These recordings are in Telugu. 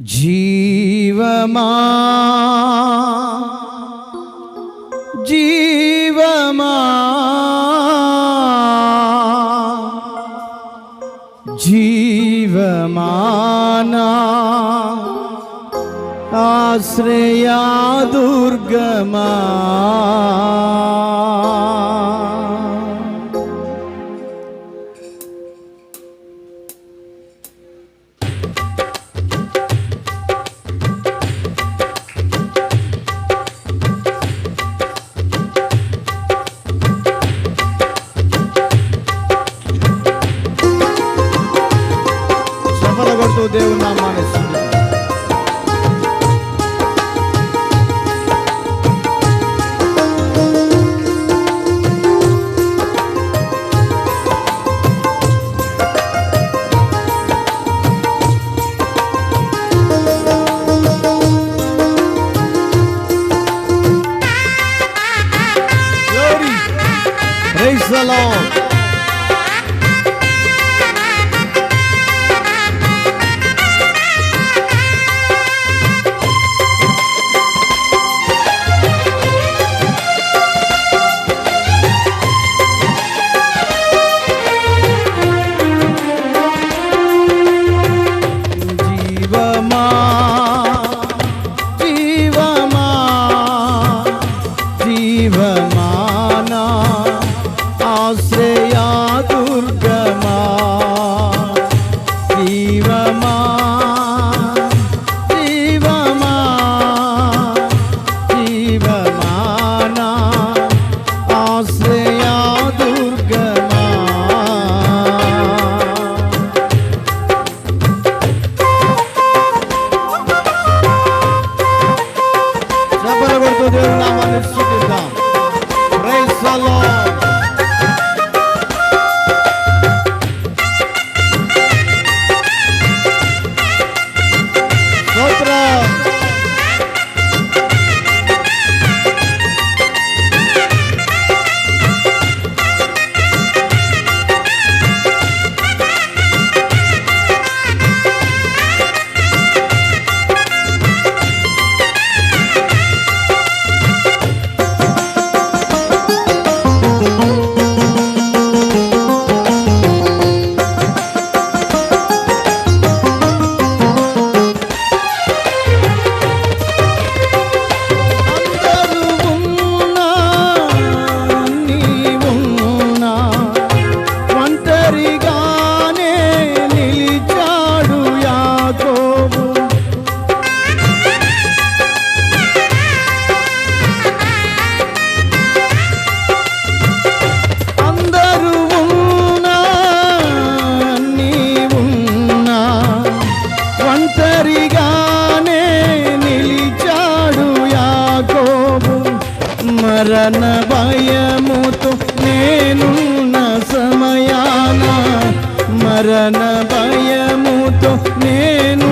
जीवमा जीवमा जीवमाना आश्रया दुर्गमा। మరణ భయముతో నేనున్న సమయాన మరణ భయముతో నేను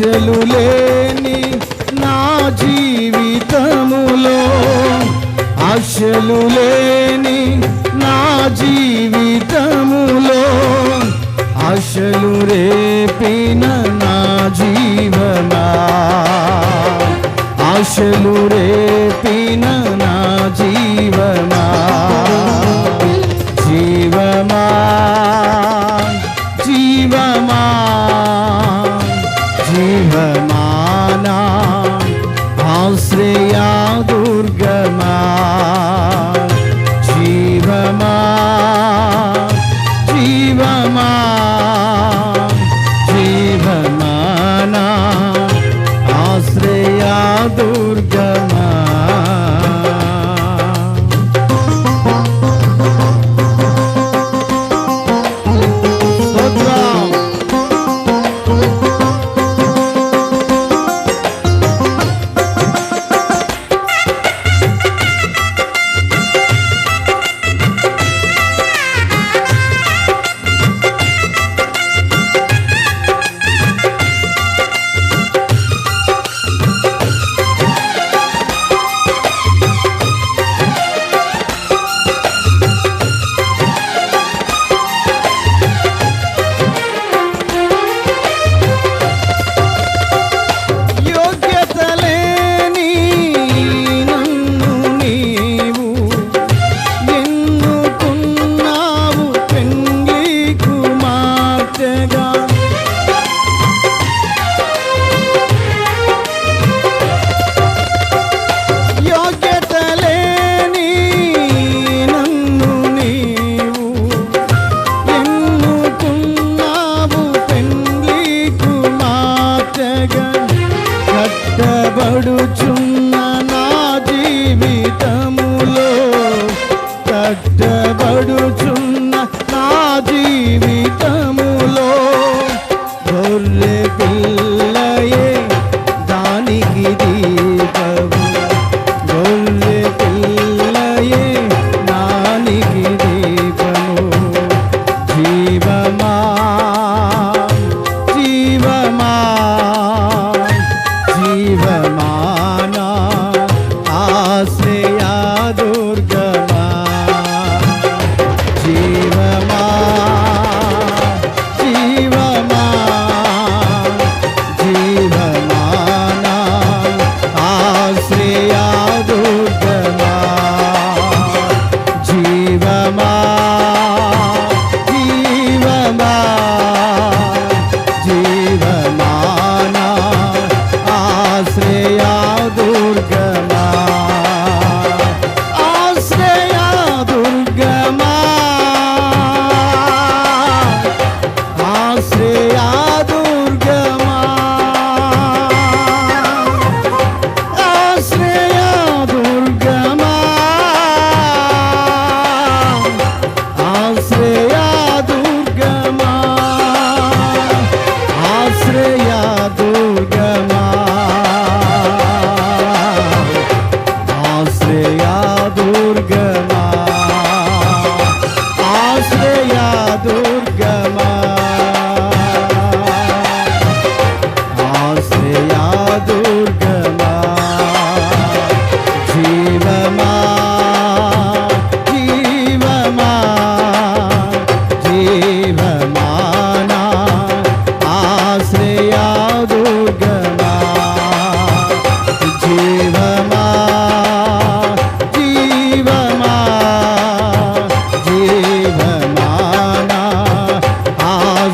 ఆశలు లేని నా జీవితములో ఆశలు లేని నా జీవితములో ఆశలు రేపిన నా జీవనా? ఆశలు రేపిన నా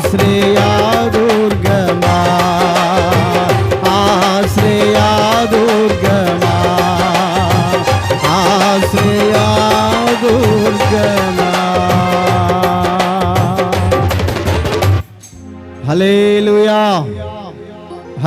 আশ্রয়